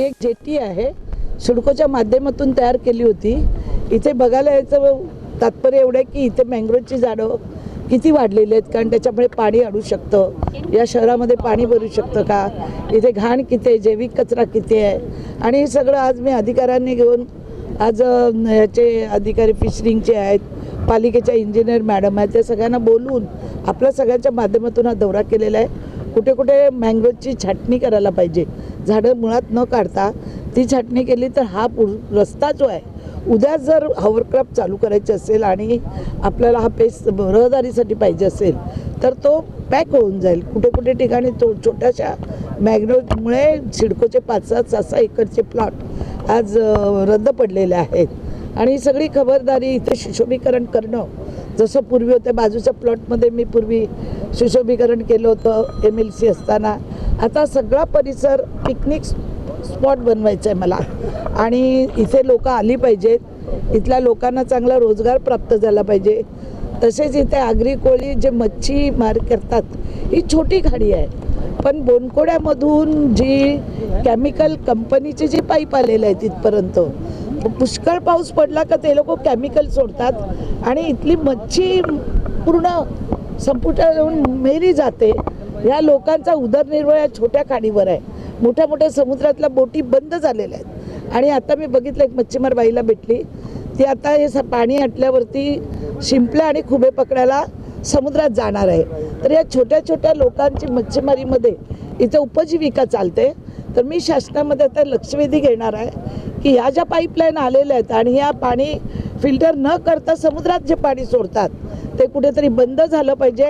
ही एक जेटी आहे सिडकोच्या माध्यमातून तयार केली होती. इथे बघायला यायचं तात्पर्य एवढं आहे की इथे मँग्रोवची झाडं किती वाढलेली आहेत कारण त्याच्यामुळे पाणी अडू शकतं. या शहरामध्ये पाणी भरू शकतं का? इथे घाण किती आहे जैविक कचरा किती आहे? आणि हे सगळं आज मी अधिकाऱ्यांनी घेऊन आज याचे ह्याचे अधिकारी फिशरिंगचे आहेत पालिकेच्या इंजिनियर मॅडम आहेत त्या सगळ्यांना बोलवून आपल्या सगळ्यांच्या माध्यमातून हा दौरा केलेला आहे. कुठे कुठे मँग्रोजची छाटणी करायला पाहिजे. झाडं मुळात न काढता ती छाटणी केली तर हा पुढ रस्ता जो आहे उद्या जर हॉवरक्राफ्ट चालू करायची असेल आणि आपल्याला हा पेस रहदारीसाठी पाहिजे असेल तर तो पॅक होऊन जाईल. कुठे कुठे ठिकाणी तो छोट्याशा मॅग्नोजमुळे सिडकोचे पाच सात सहा सहा एकरचे प्लॉट आज रद्द पडलेले आहेत. आणि सगळी खबरदारी इथे सुशोभीकरण करणं जसं पूर्वी होतं बाजूच्या प्लॉटमध्ये मी पूर्वी सुशोभीकरण केलं होतं एम एल सी असताना. आता सगळा परिसर पिकनिक स्पॉट बनवायचा आहे मला. आणि इथे लोक आली पाहिजेत. इथल्या लोकांना चांगला रोजगार प्राप्त झाला पाहिजे. तसेच इथे आगरी कोळी जे मच्छी मार करतात ही छोटी खाडी आहे. पण बोनकोड्यामधून जी केमिकल कंपनीचे जे पाईप आलेले आहे तिथपर्यंत पुष्कळ पाऊस पडला का ते लोक केमिकल सोडतात. आणि इथली मच्छी पूर्ण संपुटात येऊन मेली जाते. ह्या लोकांचा उदरनिर्वाह या छोट्या खाडीवर आहे. मोठ्या मोठ्या समुद्रातल्या बोटी बंद झालेल्या आहेत. आणि आता मी बघितलं एक मच्छीमार बाईला भेटली. ती आता हे स- पाणी आटल्यावरती शिंपल्या आणि खुबे पकडायला समुद्रात जाणार आहे. तर या छोट्या छोट्या लोकांची मच्छीमारीमध्ये इथं उपजीविका चालते. तर मी शासनामध्ये आता लक्षवेधी घेणार आहे की ह्या ज्या पाईपलाईन आलेल्या आहेत आणि ह्या पाणी फिल्टर न करता समुद्रात जे पाणी सोडतात ते कुठेतरी बंद झालं पाहिजे.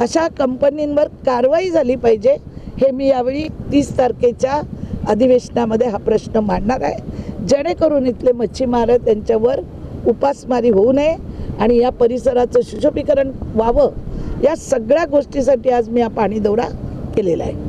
अशा कंपनींवर कारवाई झाली पाहिजे हे मी यावेळी तीस तारखेच्या अधिवेशनामध्ये हा प्रश्न मांडणार आहे. जेणेकरून इथले मच्छीमार त्यांच्यावर उपासमारी होऊ नये आणि या परिसराचं सुशोभीकरण व्हावं या सगळ्या गोष्टीसाठी आज मी हा पाणी दौरा केलेला आहे.